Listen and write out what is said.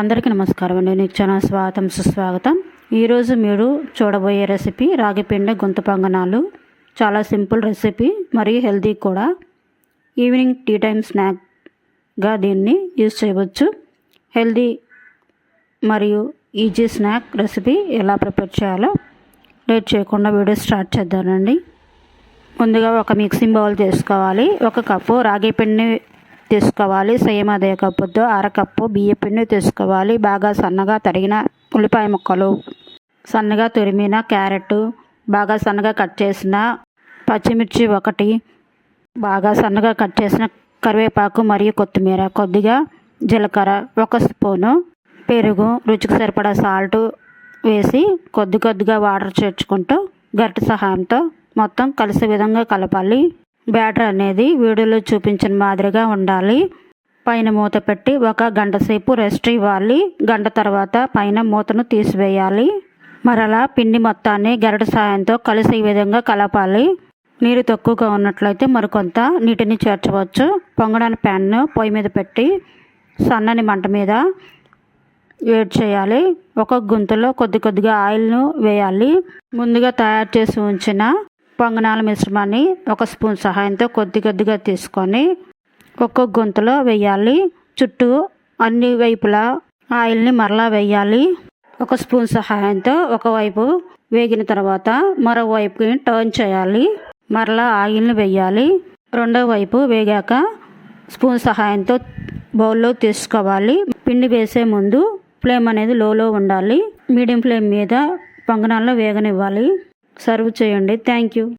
అందరికీ నమస్కారం అండి. నీకు చాలా స్వాగతం సుస్వాగతం. ఈరోజు మీరు చూడబోయే రెసిపీ రాగిపిండి గుంత పొంగనాలు. చాలా సింపుల్ రెసిపీ మరియు హెల్తీ కూడా. ఈవినింగ్ టీ టైం స్నాక్గా దీన్ని యూజ్ చేయవచ్చు. హెల్తీ మరియు ఈజీ స్నాక్ రెసిపీ ఎలా ప్రిపేర్ చేయాలో లేట్ చేయకుండా వీడియో స్టార్ట్ చేద్దానండి ముందుగా ఒక మిక్సింగ్ బౌల్ తీసుకోవాలి ఒక కప్పు రాగి పిండిని తీసుకోవాలి. సేమ్ అదే కప్పుతో అరకప్పు బియ్య పిండి తీసుకోవాలి. బాగా సన్నగా తరిగిన ఉల్లిపాయ ముక్కలు. సన్నగా తురిమిన క్యారెట్. బాగా సన్నగా కట్ చేసిన పచ్చిమిర్చి ఒకటి. బాగా సన్నగా కట్ చేసిన కరివేపాకు మరియు కొత్తిమీర. కొద్దిగా జీలకర్ర ఒక స్పూను. పెరుగు రుచికి సరిపడా సాల్ట్ వేసి కొద్ది కొద్దిగా వాటర్ చేర్చుకుంటూ గరిటె సహాయంతో మొత్తం కలిసే విధంగా కలపాలి. బ్యాటర్ అనేది వీడియోలో చూపించిన మాదిరిగా ఉండాలి. పైన మూత పెట్టి ఒక గంట సేపు రెస్ట్ ఇవ్వాలి. గంట తర్వాత పైన మూతను తీసివేయాలి. మరలా పిండి మొత్తాన్ని గరిట సాయంతో కలిసే విధంగా కలపాలి. నీరు తక్కువగా ఉన్నట్లయితే మరికొంత నీటిని చేర్చవచ్చు. పొంగడాని ప్యాన్ను పొయ్యి మీద పెట్టి సన్నని మంట మీద వేడి చేయాలి. ఒక గుంతలో కొద్ది కొద్దిగా ఆయిల్ను వేయాలి. ముందుగా తయారు చేసి ఉంచిన పొంగనాల మిశ్రమాన్ని ఒక స్పూన్ సహాయంతో కొద్ది కొద్దిగా తీసుకొని ఒక్కొక్క గుంతలో వేయాలి. చుట్టూ అన్ని వైపులా ఆయిల్ని మరలా వేయాలి. ఒక స్పూన్ సహాయంతో ఒకవైపు వేగిన తర్వాత మరోవైపుకి టర్న్ చేయాలి. మరలా ఆయిల్ని వేయాలి. రెండో వైపు వేగాక స్పూన్ సహాయంతో బౌల్లో తీసుకోవాలి. పిండి వేసే ముందు ఫ్లేమ్ అనేది లోలో ఉండాలి. మీడియం ఫ్లేమ్ మీద పొంగనాల్లో వేగనివ్వాలి. సర్వ్ చేయండి. Thank you.